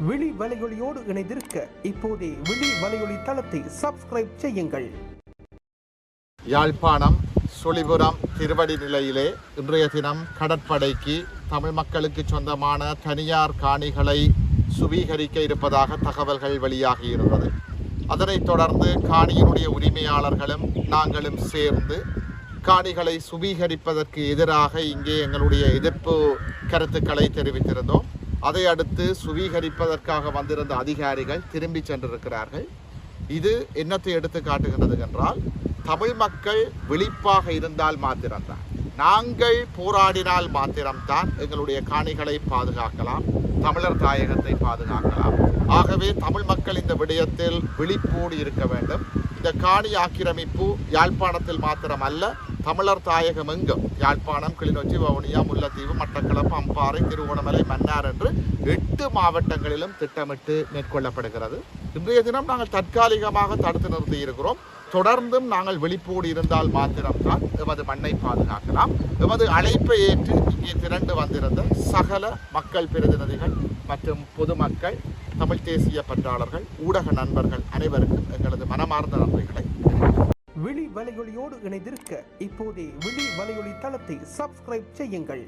விழி வலையொலியோடு இணைந்திருக்க இப்போதே விழி வலையொலி தளத்தை சப்ஸ்கிரைப் செய்யுங்கள். யாழ்ப்பாணம் சுழிபுரம் திருவடி நிலையிலே இன்றைய தினம் கடற்படைக்கு தமிழ் மக்களுக்கு சொந்தமான தனியார் காணிகளை சுவீகரிக்க இருப்பதாக தகவல்கள் வெளியாகி இருந்தது. அதனைத் தொடர்ந்து காணியினுடைய உரிமையாளர்களும் நாங்களும் சேர்ந்து காணிகளை சுவீகரிப்பதற்கு எதிராக இங்கே எங்களுடைய எதிர்ப்பு கருத்துக்களை தெரிவித்திருந்தோம். அதை அடுத்து சுவீகரிப்பதற்காக வந்திருந்த அதிகாரிகள் திரும்பி சென்றிருக்கிறார்கள். இது என்னத்தை எடுத்து காட்டுகின்றது என்றால் தமிழ் மக்கள் விழிப்பாக இருந்தால் மாத்திரம்தான். நாங்கள் போராடினால் மாத்திரம்தான் எங்களுடைய காணிகளை பாதுகாக்கலாம் தமிழர் தாயகத்தை பாதுகாக்கலாம். ஆகவே தமிழ் மக்கள் இந்த விடயத்தில் விழிப்போடு இருக்க வேண்டும். இந்த காணி ஆக்கிரமிப்பு யாழ்ப்பாணத்தில் மாத்திரம் அல்ல தமிழர் தாயகம் எங்கும்? யாழ்ப்பாணம் கிளிநொச்சி வவுனியா முல்லைத்தீவு மட்டக்களப்பு அம்பாறை திருவோணமலை மன்னார் என்று எட்டு மாவட்டங்களிலும் திட்டமிட்டு மேற்கொள்ளப்படுகிறது. இன்றைய தினம் நாங்கள் தற்காலிகமாக தடுத்து நிறுத்தி இருக்கிறோம். தொடர்ந்தும் நாங்கள் விழிப்போடு இருந்தால் மாத்திரம்தான் எமது மண்ணை பாதுகாக்கலாம். எமது அழைப்பை ஏற்று இங்கே திரண்டு வந்திருந்த சகல மக்கள் பிரதிநிதிகள் மற்றும் பொதுமக்கள் தமிழ் தேசிய பற்றாளர்கள் ஊடக நண்பர்கள் அனைவருக்கும் எங்களது மனமார்ந்த நன்றிகளை வலையொலியோடு இணைந்திருக்க இப்போதே விழி வலையொலி தளத்தை சப்ஸ்கிரைப் செய்யுங்கள்.